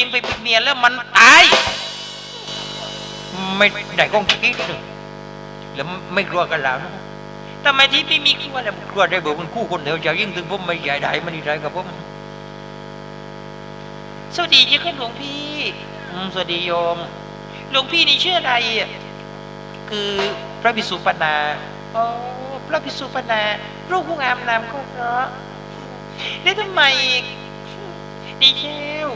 ยิงไปเป็นเมียแล้วมันตาย ไม่ได้กองคิดเลยแล้วไม่กลัวกันแล้วนะทำไมที่ไม่มีกลัวแล้วกลัวได้บอกมันคู่คนเดียวจะยิ่งถึงผมไม่ใหญ่ได้มันดีใจกับผมสวัสดีเจ้าค่ะหลวงพี่อืมสวัสดีโยม หลวงพี่นี่ชื่ออะไรอะคือพระภิกษุปนาอ๋อพระภิกษุปนารูปผู้งามนามก็เพราะแล้วทำไมดีเชล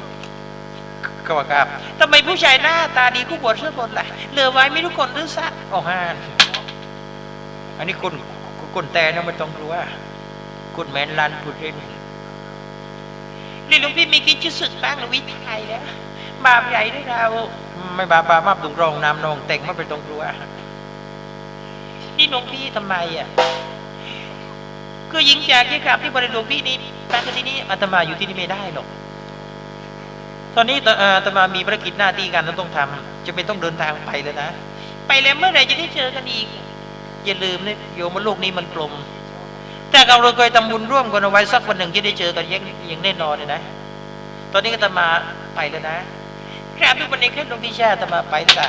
ก็ว่าครับทำไมผู้ชายหน้าตาดีกูบวชเสื้อบนล่ะเหลือไว้ไม่ทุกคนหรือซะอ๋อฮานอันนี้คนคนแต่นะไม่ต้องกลัวคนแมนลันพูดเล่นนี่หลวงพี่มีกินชื่อสึกบ้างหรือวิทยแล้วบาปใหญ่ด้วยเรา ไม่บาปบาปมาตุงรองน้ำนองแต่งมาเป็นตรงกลัวนี่หลวงพี่ทำไมอะก็ยิงจากที่กราบที่บริหลวงพี่นี่มาที่นี่อาตมาอยู่ที่นี่ไม่ได้หรอก ตอนนี้ตออตมามีภารกิจหน้าที่การต้องทำจะเป็นต้องเดินทางไปแล้วนะ ไปแล้วเมื่อไหร่จะได้เจอกันอีก อย่าลืมนะโยมโลกนี้มันกลม แต่เราเราเคยทำบุญร่วมกันเอาไว้สักวันหนึ่งจะได้เจอกันอย่างย่างแน่นอนเลยนะ ตอนนี้ก็อาตมาไปแล้วนะครับทุกวันนี้ขึ้นหลวงพี่แชาตมาไปละ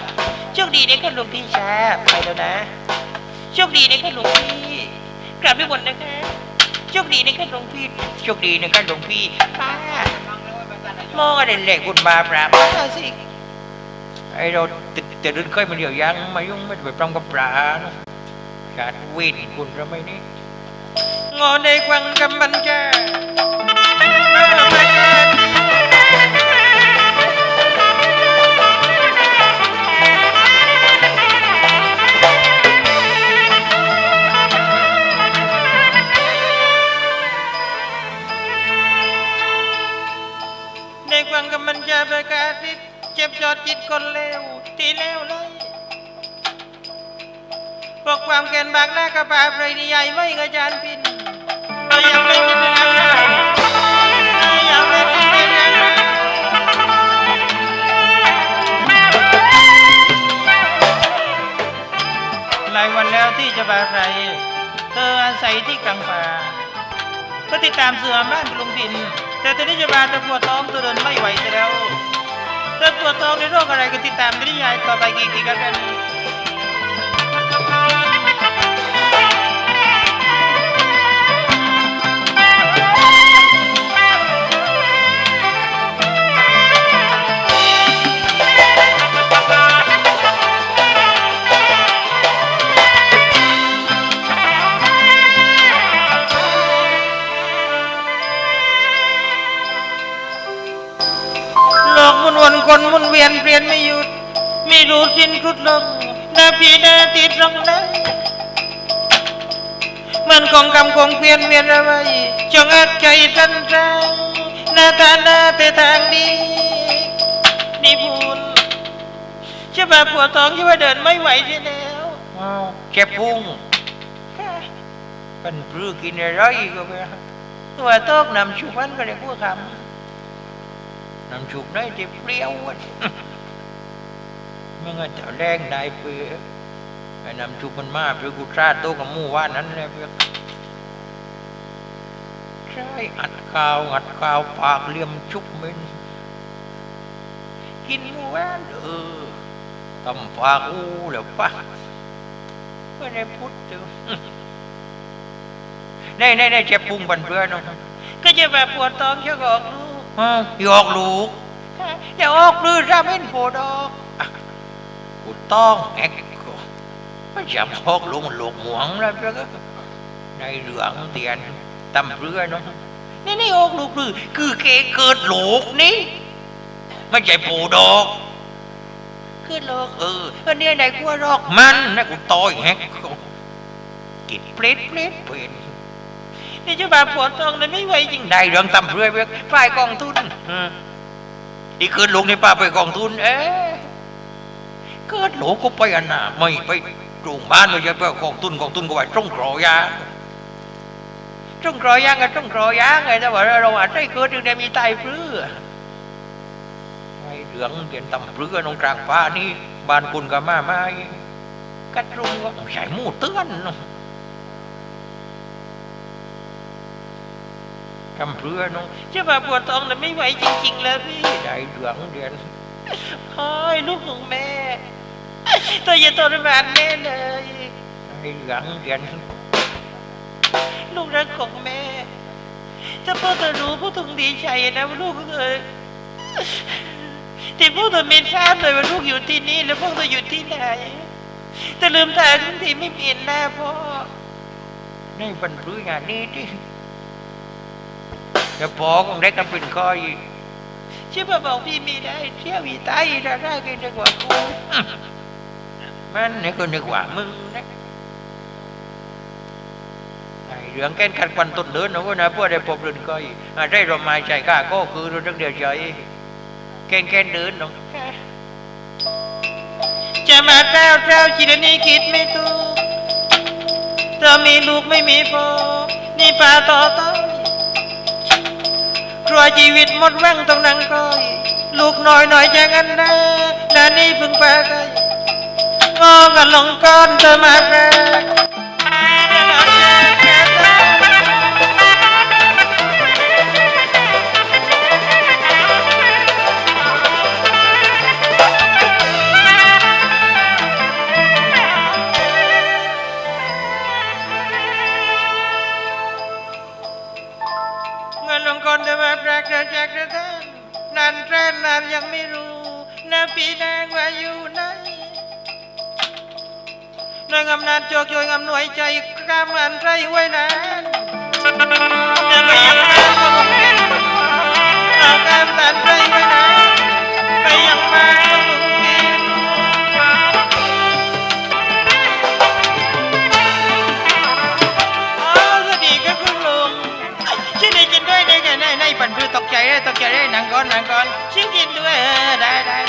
โชคดีในขึ้นหลวงพี่แชาไปแล้วนะ โชคดีในขึ้นหลวงพี่กราบทุกวันนะคะ โชคดีในขึ้นหลวงพี่ โชคดีในขึ้นหลวงพี่ป้า มองอะไรเหล็กคุณบาปราบมาสิไอเราติดแต่เดินเคยมาเดียวยังมายุ่งไม่ไปปรำกับปลานะการเวินคุณทำไม่นี่งอในควังกำบันแจ อดจิตคนเลวที่เลวเลยบอกความแก่นบากหน้ากระปาเปรยนิยายไม่กระจานพินเรายังเป็นอะไรเรายังเป็นอะไรหลายวันแล้วที่จะบาไรเธออาศัยที่กลางป่าก็ติดตามเสือบ้านไปลงดิน แต่ตอนนี้จะบาตะปวดท้อง ตอปวดท้องในโรคอะไรก็ติดตามนิยายต่อไปกี่กี่กัน วนคนมุนเวียนเปลี่ยนไม่หยุด ไม่รู้สิ้นสุดลงนาพีนาติดตรงนั้นมันคงกำคงเปลี่ยนเวียนเอาไว้จงอัดใจทันใจหน้าตาหน้าแต่ทางดีนี่พูนจะมาปวดท้องที่ว่าเดินไม่ไหวใช่แล้วแกพุงเป็นปลื้กินอะไรก็ไปตัวโต๊กนำชุบันก็เลยพูดคำ น้ำชุบได้ที่เปรี้ยวอะมันก็จะแรงได้เพื่อไอ้น้ำชุบมันมากเพื่อกูชาตโตกับมู่ว่านั้นเลยเพื่อใช่อัดข้าวอัดข้าวปากเลี่ยมชุบมันกินหมู่ว่านเออตำปากอู้แล้วปะไม่ได้พูดถึงในในในเจ็บปุงบันเพื่อนะก็จะแบบปวดท้องเชื่อก็ออกลู กอ้าวอยออกลูกเดี๋ยวออกลือราเม่นโผดอกอะกูต้องแอกก็ไม่จำออกลงหลกหวงแล้วเพื่อนก็ในเหลืองเตียนตำเรือเนาะนี่นี่ออกลูกลือคือเกเกิดโหลกนี่ไม่ใช่โผดอกคือโลกเอออันเนี้ยไหนกูว่ารอกมันนะกูต่อยแฮกก็กินเปรตเปรตเป็น นี่จะมาปวดท้องเลยไม่ไหวจริงได้เรื่องตำเพื่อเพื่อฝ่ายกองทุนอืมนี่เกิดหลงในป่าไปกองทุน เอ๊ะเกิดหลงก็ไปอันน่ะไม่ไปโรงพยาบาลไม่ใช่ไปกองทุนกองทุนก็ไปตรงกรอยาตรงกรอยางกับตรงกรอยางไงแต่ว่าเราอาจจะเกิดถึงได้มีตายเพื่อไอ้เหลืองเปลี่ยนตำเพื่อตรงกลางป่านี่บ้านคุณกับมาไม่กัดรุงก็ใส่หมูเตือนเนาะ ทำเพื่อน้องจะมาปวดท้องแต่ไม่ไหวจริง ๆ แล้วพี่ได้เหลืองเดือนโอ้ยลูกของแม่ตัวอย่าทรมานแม่เลยได้เหลืองเดือนลูกรักของแม่ ถ้าพ่อจะรู้พ่อต้องดีใจนะว่าลูกเอยที่พ่อจะไม่ทราบเลยว่าลูกอยู่ที่นี่ แล้วพ่อจะอยู่ที่ไหนแต่ลืมตาทุกทีไม่เห็นหน้าพ่อนี่เป็นปรื้องานนี้ดิ จะพอของเด็กก็เป็นคอยชื่อพ่อบอกพี่ไม่ได้เที่ยวอีตายได้ได้ก็นึกว่ากูมันนี่ก็นึกว่ามึงนะไอ้เรื่องแก้นขัดควันต้นเดินนะว่านะพวกได้พบเรื่องก้อยอะไรเรามาใจกล้าก็คือเรื่องเดียวใจแก้นแก้นเดินน้องจะมาเจ้าเจ้าจิรนีคิดไม่ถูกเธอมีลูกไม่มีพ่อนี่ป่าต่อต้อย ครัวชีวิตหมดแว่งต้องนั่งคอย ลูกน้อยหน่อยจะงันนะนานี่เพิ่งแปลกงอกันลงก้อนเธอมาแรก ได้หนังก่อน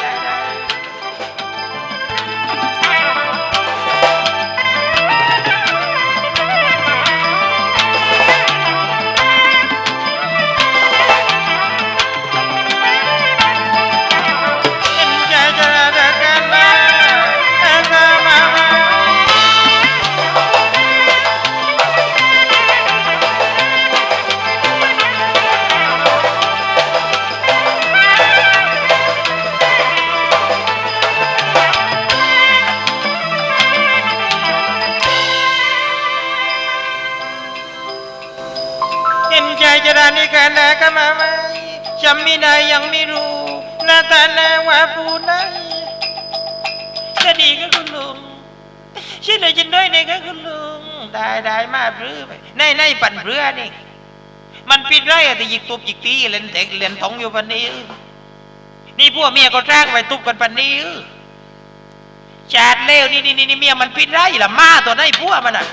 รากันนะก็มาไหมจำไม่ได้ยังไม่รู้หน้าตาแนว่าผู้ไหนจะดีก็คุณลุงช่วยเหลือฉันด้วยเนี่ยก็คุณลุงได้ได้มาพรือไปในในปั่นเรือนี่มันปิดไรอะแต่ยิกตุบยิกตีเล่นเด็กเล่นทองอยู่ปันนี้ นี่พวกเมียก็จ้างไปตุบกันปันนี้จาดเลวนี่นี่นี่เมียมันปิดไรล่ะมาตัวไหนพวกมันอะ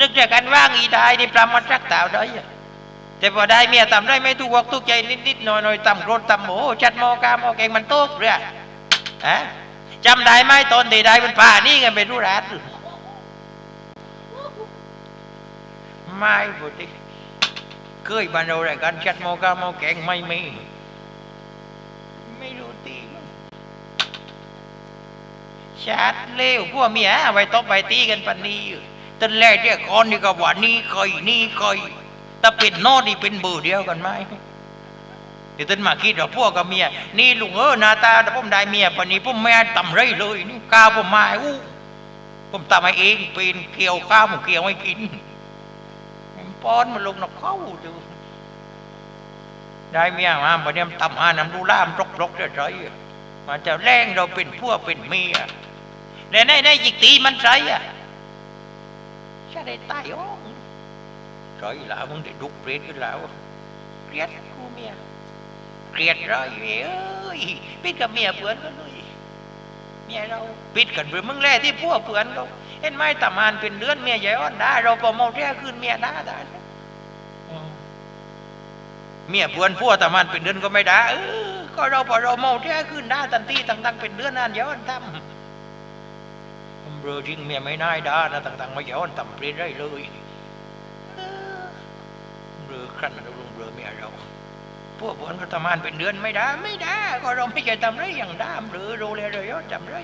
นึกจากกันว่างอีได้นี่ปรามันรักตาวได้อแต่พอได้เมียทำได้ไม่ถูกอกถูกใจนิดๆหน่อยๆตำโกรธตำโหจัดหมอกาหมอแกงมันโต๊กเรือฮะจำได้ไหมตอนที่ได้เป็นป่านี่กันเป็นรู้รัดไม่บุตรเคยบันเราอะไรกันจัดหมอกาหมอแกงไม่มีไม่รู้ตีชัดเลวพวกเมียไว้ตบไปตีกันปันนี้อยู่ ตอนแรกเนี่ยก่อนนี่ก็ว่านี่คอยนี่คอยแต่เป็นนอนี่เป็นเบอร์เดียวกันไหมเดี๋ยวต้นมาคิดว่าพวกกับเมียนี่ลุงเออนาตาแต่ผมได้เมียปนี้ผมแม่ต่ำไรเลยนี่ก้าวผมมาอู้ผมตำให้เองเป็นเกี่ยวข้าวผมเกี่ยวไม่กินผมป้อนมันลงนกเข้าดูได้เมียมาปนี้มันต่ำอาน้ำดูล่ามรกรกเฉยๆมันจะแรงเราเป็นพวกเป็นเมียและในในจิกตีมันใจอะจะ ได้ตายอ๋อร้อยแล้วมึงได้ดุกเปรตกันแล้วเกลียดกูเมียเกลียดร้อยเว้ยเอ้ยปิดกับเมียเพื่อนกันเลยเมียเราปิดกันเพื่อนมึงแล่ที่พวกเพื่อนเราเห็นไหมตำมานเป็นเดือนเมียใหญ่อ่อนได้เราพอเมาแท้คืนเมียได้ได้นเมียเพื่อนพวกตำมานเป็นเดือนก็ไม่ได้เออก็เราพอเราเมาแท้คืนได้ทันทีตั้งๆเป็นเดือนนั่นย้อนทำ เรือจริงเมียไม่น่ายด้านะต่างๆมาย้อนต่ำเปลี่ยนได้เลยเรือขั้นเราลงเรือเมียเรา พวกคนก็ทำงานเป็นเดือนไม่ได้ไม่ได้ก็เราไม่ใช่ทำไรอย่างด้ามหรือโรเลยเลยจำไร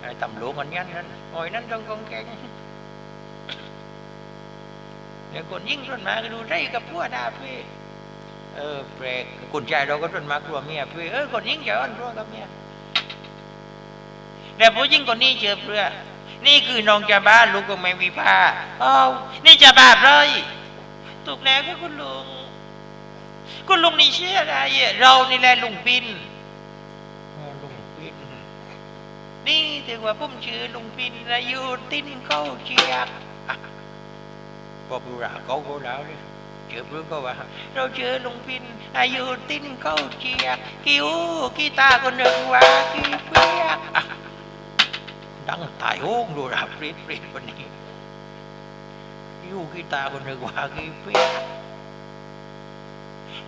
ไอ้ตำหลวงอันยันนั้นโอ้ยนั่นต้องกองแกงเดี๋ยวคนยิ่งร่นมาก็ดูไรกับพวกดาพี่เออแปลกคนชายเราก็ร่นมากลัวเมียพี่เออคนยิ่งจะอ่อนกลัวกับเมีย แต่ผู้ยิ่งคนนี้เจอเพื่อ นี่คือน้องจะบ้านลูกก็ไม่มีผ้าอ้าวนี่จะบาปเลยถูกแล้วก็คุณลุง คุณลุงนี่ชื่ออะไรอะเรานี่แหละลุงปินอ๋อลุงปินนี่ถือว่าผมชื่อลุงปินอายุตินเก้าเชียกอะพอบูราเขาเขาแล้วเลยเจอเพื่อนก็ว่า เราเจอลุงปินอายุตินเก้าเชียกกิ้วกีตาร์คนหนึ่งว่ากี่เปียกอะ ดังตายโอ้งดูราปรีดปรีดวันนี้กิ้วกีตาคนหนึ่งว่ากี่ปี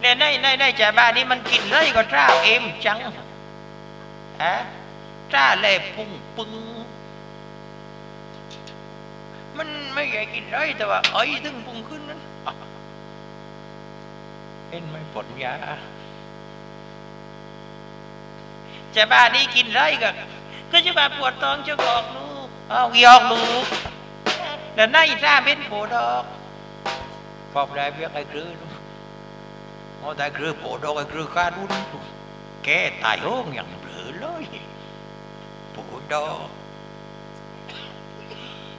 เนี่ยในในในจ่าบ้านนี่มันกินเลยก็จ้าเอ็มจังฮะจ้าเล่ปุ้งปึงมันไม่ใช่กินเลยแต่ว่าไอ้ถึงปุ้งขึ้นนั้นเห็นไหมผลยาจ่าบ้านนี่กินไรก็ ก็จะมาปวดท้องจะกอกลูกเอายอกลูกแล้วในจ้าเป็นโผดอกพอบได้เพียงไอ้คือลูก Nó tại cứ bộ đồ cái cứ khá đun Kẻ tài hôn nhận rửa lối Bộ đồ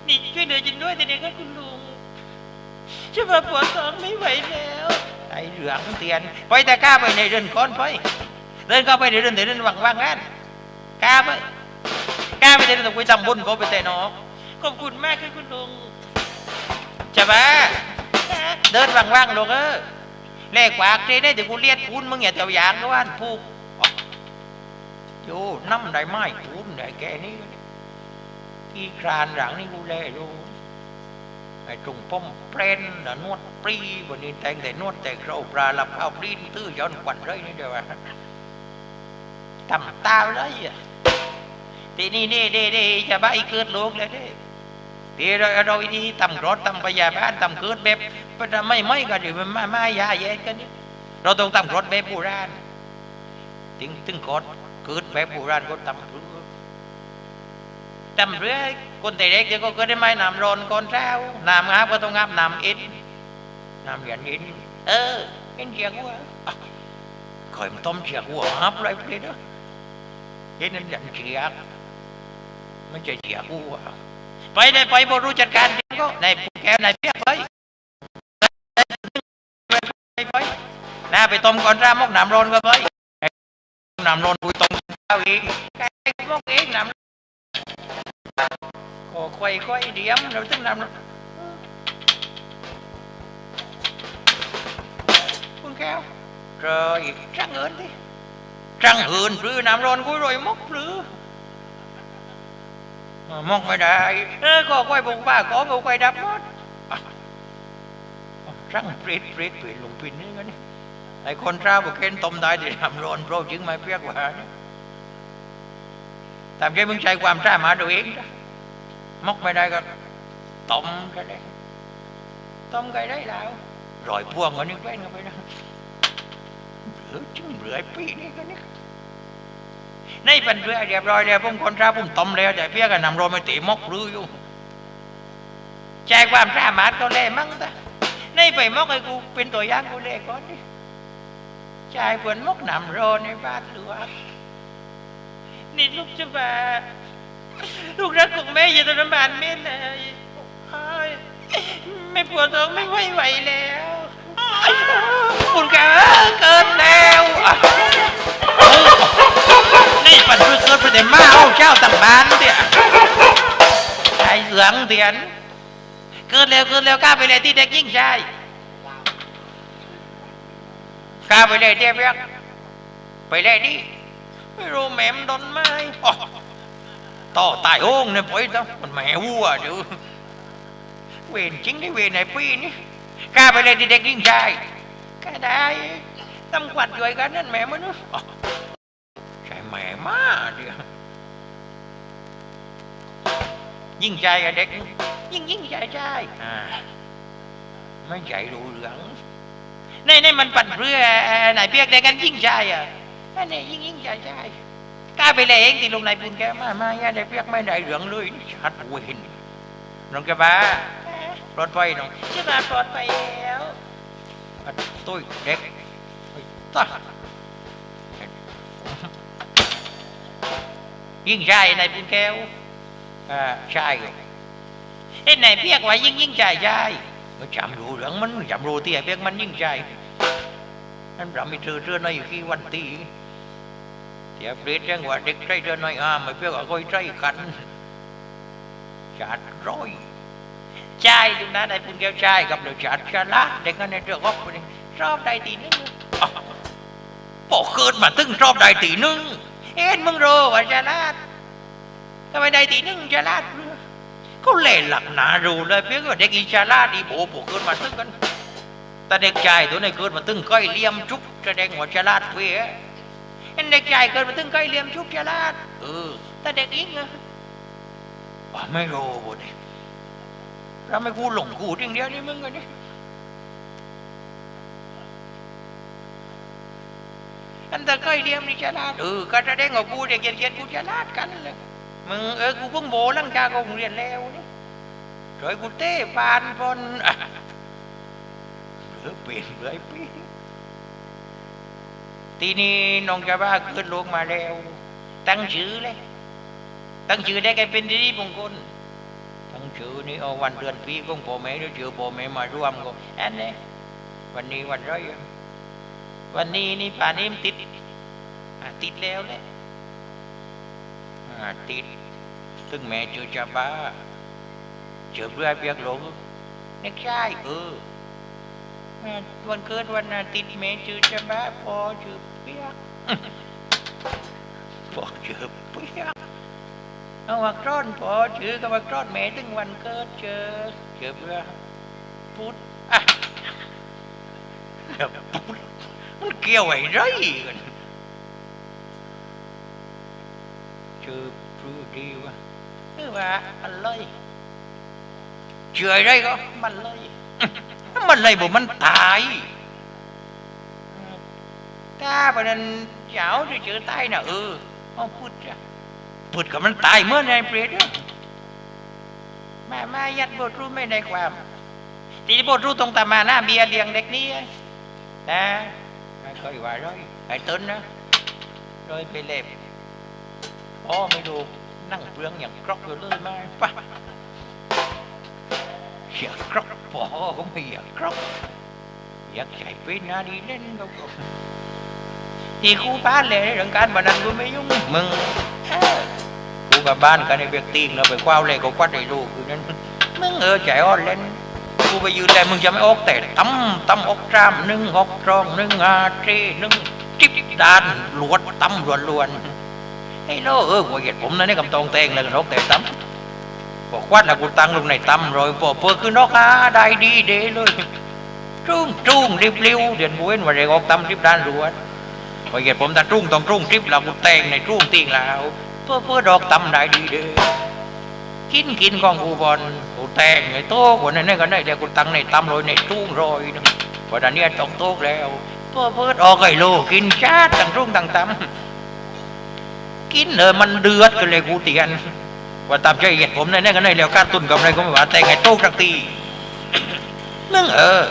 นี่ช่วยเหลือฉันด้วยแต่เด็กก็คุณลุงฉันมาปวดท้องไม่ไหวแล้วไอ้เหลืองเตียนไปแต่กล้าไปในเรือนก้อนไปเดินเข้าไปในเรือนแต่เรือนว่างว่างงานกล้าไป กล้าไปในเรือนไปทำบุญก็ไปแต่นอกขอบคุณมากครับคุณลุงจะมาเดินว่างๆลูกเออเลขกวากเจได้แต่กูเลียดคุณมึงอย่าเตียวอย่างก็ว่านผูกโยน้ำได้ไม้คุณได้แกนี่ที่ครานหลังนี่กูเล่ดูไอ้ตรงป้อมเปรนน่ะนวดปรีบนนี้แต่งแต่นวดแต่เคราปลาลับข้าวปรีนตื้อย้อนควันเลยนี่เดียวว่าทำตาเลยอะ ทีนี่นี่นี่นี่จะบ้าอีเกิดโลกเลยเด้ทีเราเราอีนี่ำรถทำพยาบาลทำเกิดแบบไม่ไม่กันอยู่มันมามายาแย่กันนี่เราต้องทำรถแบบโบราณถึงถึงกดเกิดแบบโบราณก็ทำเรือทำเรือคนแต่เด็กจะก็เกิดได้ไหมน้ำร้อนก่อนเช้าน้ำอาบก็ต้องอาบน้ำเอ็นน้ำเย็นเอ็นเออเอ็นเจียกหัวคอยมันต้มเจียกหัวอาบอะไรไปเลยเนาะเอ็นนั่นยันเจียก ไม่ใช่เจียกหัวไปได้ไปบรู้จัดการก็ในแก้วในเปียกไปไปไปนะไปต้มก่อนรามกน้ำร้อนก็ไปน้ำร้อนปุยต้มข้าวเองไก่มกเองน้ำก็ค่อยค่อยเดียมเราตึ้งน้ำร้อนคุณแก้ว rồi trăng hờn đi trăng hờn rư nằm rôn cuối rồi mốc rư Mà mốc mày đại Ê, có quay bụng bà có mà quay đắp mất à. ช่างปรีดปรีดปรีดลงปินนี่ก็นี่ไอ้คนเช้าบอกเห็นตมได้ที่ทำร้อนโปราะจึงไม่เปียกว่านี่ทำแค่มึงใช้ความช้ามาตัวเองจ้ะมกไม่ได้ก็ตมก็ได้ต้มก็ได้แล้วรอยพ่วงก็นึกแว่นก็ไปนะเหรือจึงเรื่อปีนี่ก็นี่ ในปันเรื่อเรียบร้อยแล้วผมคนเช้าผมต้มแล้วแต่เปียกก็นำรอไม่ตีมกหรืออยู่ใจความสามารถก็เล่มั่งตะในไปมกไอ้กูเป็นตัวอย่างกูเลยก่อนดิชายเปินมกนำรอในบ้านหลวงนี่ลูกจะมาลูกรักของแม่อย่าทรมานแม่เลยอ้ายแม่ปวดท้องไม่ไหวไหวแล้วคุณกเกินแล้ว อะนี่ปัดเกินไปแต่มาเอาเจ้าต่างบ้านเดี๋ยชายเหลืองเตียนเกินเร็วเกินเร็วกล้าไปเลยที่เด็กยิ่งชายกล้าไปเลยเจ๊เปียกไปเลยดิไม่รู้แหม่มโดนไหมต่อตายโอ่งเนี่ยไปต้องมันแหมวัวดูเวรจริงได้เวรไหนปีนี่กล้าไปเลยที่เด็กยิ่งชายก็ได้ตำขวัดด้วยกันนั่นแหม่มนอ๋อใช่แห ม่มาเดียวยิ่งใจกับเด็ก ยิ่งยิ่งใหญ่ใช่อ่าไม่ใหญ่รู้เหลืองนี่นี่มันปั่นเรือไหนเปียกได้กันยิ่งใหญ่อะอันนี้ยิ่งยิ่งใหญ่ใช่กล้าไปเลยเองที่ลงในบุญแกมามาอย่าได้เปียกไม่ได้เหลืองเลยชัดเวนน้องแกบ้าปลอดภัยน้องใช่ไหมปลอดภัยแล้วอะตุ้ยเด็กเฮ้ยตา ยิ่งใจในายปุนแก้วอ่าใช่เอ้ไหนายเพียกไว้ยิ่งยิ่งใจใจมันจำรู้เรื่องมันจำรู้ที่ไอ้เพียกมันยิ่งใจนั่นเราไม่เจอเจอในกี่วันตีเดี๋ยวเปรียบจังว่าเด็กใจเจอในอาไม่เพียกว่าก้อยใจกันจัดร้อยใช่ดูนะนายปุนแก้วใช่กับเดือดจัดชะละเด็กนั่นในเดือดก็คนนี้ชอบได้ตีนึงอ้าวบอกเกิดมาตึงชอบได้ตีนึง เอ็นมึงรู้ว่าชะละทำไมได้ตีนึงชะละก็เล่นหลักหนารู้เลยเพียงว่าเด็กอีชะละดีโบบอกเกิดมาตึงกันแต่เด็กชายตัวนี้เกิดมาตึงก้อยเลี่ยมจุกแสดงว่าฉลาดเพี้ยเห็นเด็กชายเกิดมาตึงก้อยเลี่ยมจุกฉลาดเออแต่เด็กอีกอะไม่รู้บ่เนี่ยเราไม่กูดหลงกูจริงเดียวนี่มึงกันนี่ อันตะก้อยเดียมนี่ฉลาดเออก็แสดงว่ากูเด็กเกียนๆกูฉลาดกันเลยมึงเออกูเพิ่งโบลังจากโรงเรียนแล้วนี่รอยกูเต้ปานปนเหลือเปลี่ยนเหลือปีทีนี้น้องจะบ้าขึ้นลงมาแล้ว ตั้งชื่อเลย ตั้งชื่อได้แกเป็นดีมงคลทั้งชื่อนี้เอาวันเดือนปีของพ่อแม่หรือชื่อพ่อแม่มารวมก็อันนี้วันนี้วันไรอะ วันนี้นี่ป่านี้มันติดติดแล้วเลยอะติดซึ่งแม่ชื่อจะบ้าชื่อเพื่อเปียกหลงนักใช่เออวันเกิดวันอาทิตย์แม่ชื่อจะบ้าพอชื่อเปียกพอชื่อเปียกเอาวักร้อนพอชื่อกับวักร้อนแม่ถึงวันเกิดเจอเจอเพื่อพุทธอะพุทธ มันเกี่ยวไอ้ไรกันเจอพรูดีวะคือว่ามันเลยเชื่ออะไรก็มันเลยมันเลยบอกมันตายถ้าประเด็นเจ้าจะเจอตายนะเออเอาพุทธจ้ะพูดกับมันตายเมื่อในเปรตเนี่ยมามายัดบทรู้ไม่ได้ความทีบทรู้ตรงตามาหน้าเบียร์เลี้ยงเด็กนี้นะ ไม่ค่อยว่าร้อยไอ้ต้นนะร้อยไปเล็บอ๋อไม่ดูนั่งเปลืองอย่างกรอกอยู่เลยมาปะอยากกรอกพอก็ไม่อยากกรอกอยากใส่เป็นนาดีเล่นก็ก็ที่ครูบ้านเลยเรื่องการบันนันกูไม่ยุ่งมึงกูกับบ้านกันในเบียกตีงแล้วไปคว้าวเลยก็ควัดไอ้ลูกอยู่นั้นมึงเออใจอ่อนเล่น กูไปยืนแต่มึงจะไม่ออกแต่ตั้มตั้มออกจามหนึ่งออกตรองหนึ่งอาเทหนึ่งจิบดานหลวดตั้มลวนลวนไอ้โลเออกูเหยียดผมนะนี่กำตองเตงเลยกันออกแต่ตั้มบอกวัดแล้วกูตั้งลงในตั้มรอยปอเปิดคือนอกอาได้ดีเด้เลยจุ้งจุ้งริบริ้วเดือนบุ้นว่าเรออกตั้มริบดานลวนพอเหยียดผมตาจุ้งต้องจุ้งริบแล้วกูแตงในจุ้งตีงแล้วเพื่อเพื่อดอกตำได้ดีเด้อกินกินของกูบอล แตงไอ้โต๊ะคนนั้นก็ได้แต่กูตังในตำโรยในตุ้งโรยนึงวันนี้ต้องโต๊ะแล้วเพื่อเพื่อออกไอ้โลกินชาติตั้งตุ้งตั้งตำกินเออมันเดือดกันเลยกูเตียนว่าตามใจเหตุผมนั่นก็ได้แล้วการตุนกับอะไรก็ไม่ว่าแต่งไอ้โต๊ะสักทีมึงเออ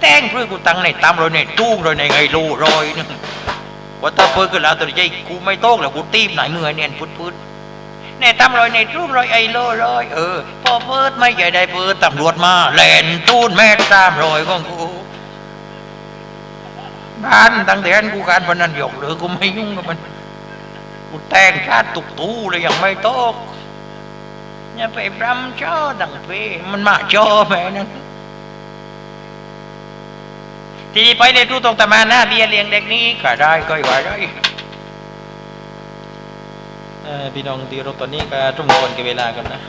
แต่งเพื่อกูตังในตำโรยในตุ้งโรยในไอ้โลโรยนึงว่าถ้าเปิดขึ้นแล้วตัวใจกูไม่โต้งแล้วกูตีมไหนเมื่อเนี่ยพุดพุด ในตำรอยในรูปรอยไอโลรอยเออพอเปิดไม่ใหญ่ได้เปิดตำรวจมาแหลนตูนแม่ตามรอยของกูบ้านตั้งแต่นั้นกูการพนันหยกเลยกูไม่ยุ่งกับมันกูแต่งชาติตุกตู้เลยยังไม่โตกอย่าไปรำจ้อดังเพมันมาจ้อแม่นั้นทีนี้ไปในตู้ตรงตะมาหน้าเบียร์เลี้ยงเด็กนี้ก็ได้ก็ว่าได้ พี่น้องตีรถตอนนี้ก็ทุ่มคนกับเวลากันนะ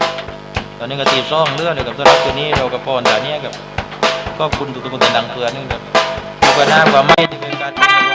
ตอนนี้ก็ตีซ่องเลือดเลยกับสำหรับตัวนี้เรากับพรแต่เนี้ยกับก็คุณตุกคนแต่ดังเพื่อนนึงแบบดูกันหน้าว่าไม่ที่เป็นการ